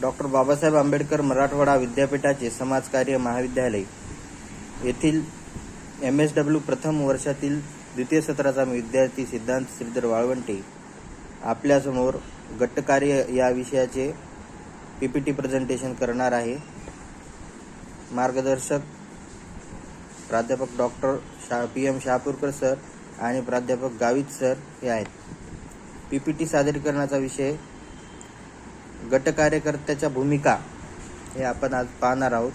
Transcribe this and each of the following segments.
Doctor Babasaheb Ambedkar Marathwada विद्यापीठाचे समाजकार्य महाविद्यालय. येथील एम एस डब्ल्यू प्रथम वर्षातील द्वितीय सत्राचा विद्यार्थी सिद्धांत श्रीधर वाळवंटे आपल्यासमोर गटकार्य या विषयाचे पी पी टी प्रेझेंटेशन करणार आहे. मार्गदर्शक प्राध्यापक डॉक्टर शा पी एम शहापूरकर सर आणि प्राध्यापक गावित सर हे आहेत. पी पी टी सादरीकरणाचा विषय गटकार्यकर्त्याच्या भूमिका हे आपण आज पाहणार आहोत.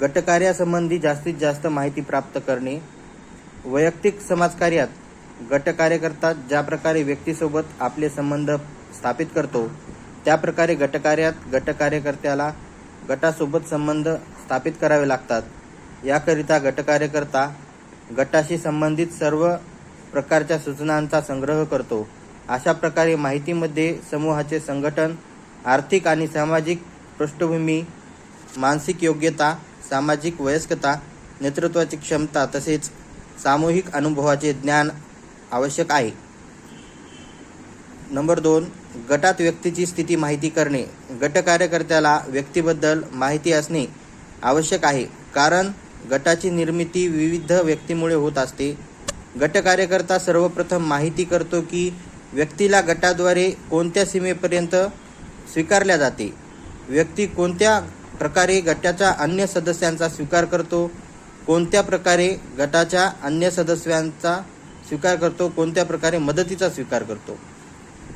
गटकार्यासंबंधी जास्तीत जास्त माहिती प्राप्त करणे वैयक्तिक समाजकार्यात गटकार्यकर्ता ज्या प्रकारे व्यक्तीसोबत आपले संबंध स्थापित करतो त्या प्रकारे गटकार्यात गटकार्यकर्त्याला गटासोबत संबंध स्थापित करावे लागतात. याकरिता गटकार्यकर्ता गटाशी संबंधित सर्व प्रकारच्या सूचनांचा संग्रह करतो. अशा प्रकारे माहितीमध्ये समूहाचे संघटन आर्थिक आणि सामाजिक पृष्ठभूमी मानसिक योग्यता सामाजिक वयस्कता नेतृत्वाची क्षमता तसेच सामूहिक अनुभवाचे ज्ञान आवश्यक आहे. नंबर दोन गटात व्यक्तीची स्थिती माहिती करणे. गट कार्यकर्त्याला व्यक्तीबद्दल माहिती असणे आवश्यक आहे कारण गटाची निर्मिती विविध व्यक्तीमुळे होत असते. गट कार्यकर्ता सर्वप्रथम माहिती करतो की व्यक्तीला गटाद्वारे कोणत्या सीमेपर्यंत स्वीकारल्या जाते? व्यक्ती कोणत्या प्रकारे गटाच्या अन्य सदस्यांचा स्वीकार करतो? कोणत्या प्रकारे गटाच्या अन्य सदस्यांचा स्वीकार करतो? कोणत्या प्रकारे मदतीचा स्वीकार करतो?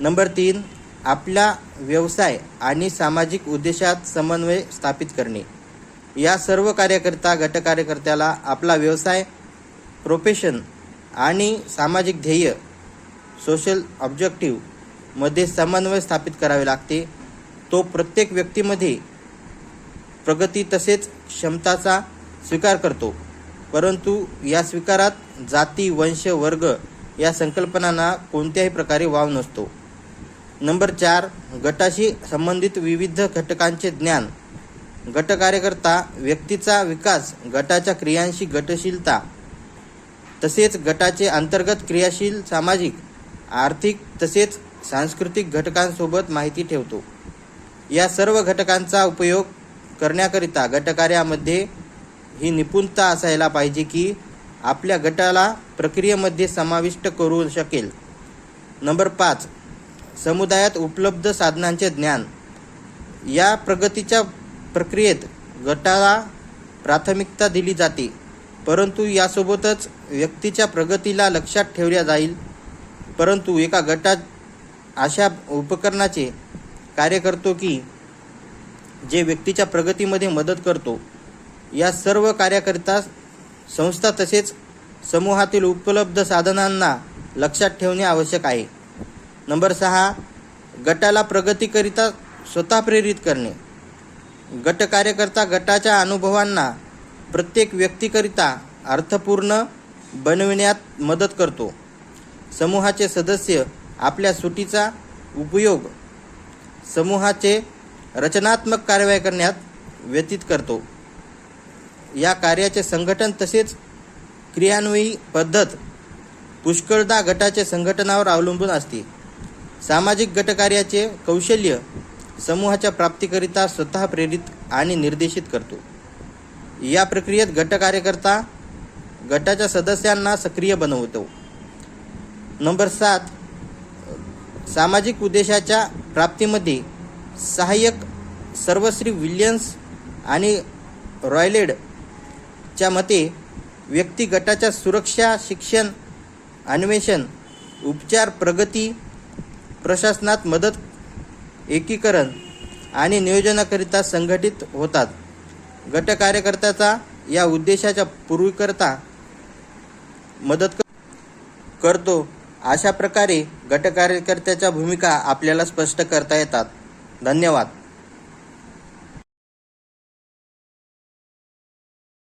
नंबर तीन आपला व्यवसाय आणि सामाजिक उद्देशात समन्वय स्थापित करणे. या सर्व कार्यकर्ता गटकार्यकर्त्याला आपला व्यवसाय प्रोफेशन आणि सामाजिक ध्येय सोशल ऑब्जेक्टिव्हमध्ये समन्वय स्थापित करावे लागते. तो प्रत्येक व्यक्तीमध्ये प्रगती तसेच क्षमताचा स्वीकार करतो. परंतु या स्वीकारात जाती वंश वर्ग या संकल्पनांना कोणत्याही प्रकारे वाव नसतो. नंबर चार गटाशी संबंधित विविध घटकांचे ज्ञान. गट कार्यकर्ता व्यक्तीचा विकास गटाच्या क्रियांशी गटशीलता तसेच गटाचे अंतर्गत क्रियाशील सामाजिक आर्थिक तसेच सांस्कृतिक घटकांसोबत माहिती ठेवतो. या सर्व घटकांचा उपयोग करण्याकरिता गटकार्यामध्ये ही निपुणता असायला पाहिजे की आपल्या गटाला प्रक्रियेमध्ये समाविष्ट करू शकेल. नंबर पाच समुदायात उपलब्ध साधनांचे ज्ञान. या प्रगतीच्या प्रक्रियेत गटाला प्राथमिकता दिली जाते परंतु यासोबतच व्यक्तीच्या प्रगतीला लक्षात ठेवल्या जाईल परंतु एका गटात अशा उपकरणाचे कार्य करतो की जे व्यक्तीच्या प्रगतीमध्ये मदत करतो या सर्व कार्याकरिता संस्था तसेच समूहातील उपलब्ध साधनांना लक्षात ठेवणे आवश्यक आहे. नंबर सहा गटाला प्रगतीकरिता स्वतः प्रेरित करणे. गट कार्यकर्ता गटाच्या अनुभवांना प्रत्येक व्यक्तीकरिता अर्थपूर्ण बनविण्यात मदत करतो. समूहाचे सदस्य आपल्या सुटीचा उपयोग समूहाचे रचनात्मक कारवाई करण्यात व्यतीत करतो. या कार्याचे संघटन तसेच क्रियान्वयी पद्धत पुष्कळदा गटाचे संघटनावर अवलंबून असते. सामाजिक गटकार्याचे कौशल्य समूहाच्या प्राप्तीकरिता स्वतः प्रेरित आणि निर्देशित करतो. या प्रक्रियेत गटकार्यकर्ता गटाच्या सदस्यांना सक्रिय बनवतो. नंबर सात सामाजिक उद्देशाच्या प्राप्तीमध्ये सहाय्यक सर्वश्री विल्यन्स आणि रॉयलेडच्या मते व्यक्ती गटाच्या सुरक्षा शिक्षण अन्वेषण उपचार प्रगती प्रशासनात मदत एकीकरण आणि नियोजनाकरिता संघटित होतात. गट कार्यकर्त्याचा या उद्देशाच्या पूर्वीकरता मदत करतो. अशा प्रकारे गट कार्यकर्त्याच्या भूमिका आपल्याला स्पष्ट करता येतात. धन्यवाद.